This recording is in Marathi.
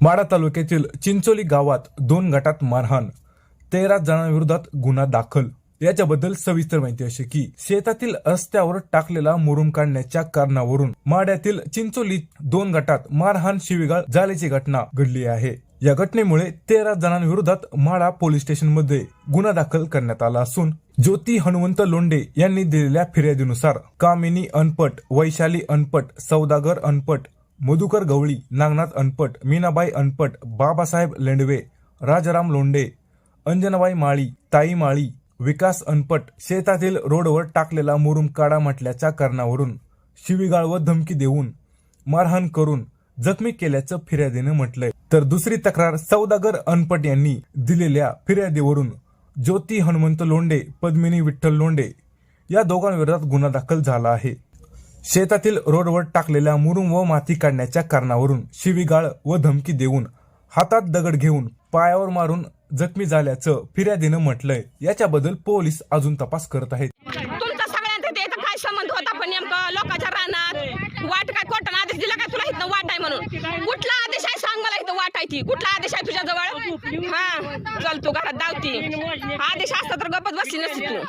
माडा तालुक्यातील चिंचोली गावात दोन गटात मारहाण तेरा जणांविरोधात गुन्हा दाखल. याच्याबद्दल सविस्तर माहिती अशी की शेतातील रस्त्यावर टाकलेला मुरुम काढण्याच्या कारणावरून माड्यातील चिंचोली दोन गटात मारहाण शिवीगाळ झाल्याची घटना घडली आहे. या घटनेमुळे तेरा जणांविरोधात माळा पोलीस स्टेशनमध्ये गुन्हा दाखल करण्यात आला असून ज्योती हनुमंत लोंडे यांनी दिलेल्या फिर्यादीनुसार कामिनी अनपट वैशाली अनपट सौदागर अनपट मधुकर गवळी नागनाथ अनपट मीनाबाई अनपट बाबासाहेब लेंडवे राजाराम लोंडे अंजनाबाई माळी ताई माळी विकास अनपट शेतातील रोडवर टाकलेला मुरुम काढा म्हटल्याच्या कारणावरून शिवीगाळ व धमकी देऊन मारहाण करून जखमी केल्याचं फिर्यादीनं म्हटलंय. तर दुसरी तक्रार सौदागर अनपट यांनी दिलेल्या फिर्यादीवरून ज्योती हनुमंत लोंडे पद्मिनी विठ्ठल लोंडे या दोघांविरोधात गुन्हा दाखल झाला आहे. शेतातील रोडवर टाकलेल्या मुरुम व माती काढण्याच्या कारणावरून शिवीगाळ व धमकी देऊन हातात दगड घेऊन पायावर मारून जखमी झाल्याचं फिर्यादीनं म्हटलंय. याच्याबद्दल पोलीस अजून तपास करत आहेत. तुमचा सगळ्यांचा ते काय संबंध होता पण नेमकं लोकांच्या रानात वाट काय कोर्टानं आदेश दिला काय तुला इथं वाट आहे म्हणून? कुठला आदेश आहे सांग मला इथं वाट आहे ती. कुठला आदेश आहे तुझ्या जवळ हा चल तू घरात धावती. आदेश असता तर गप्पत बसली नसती तू.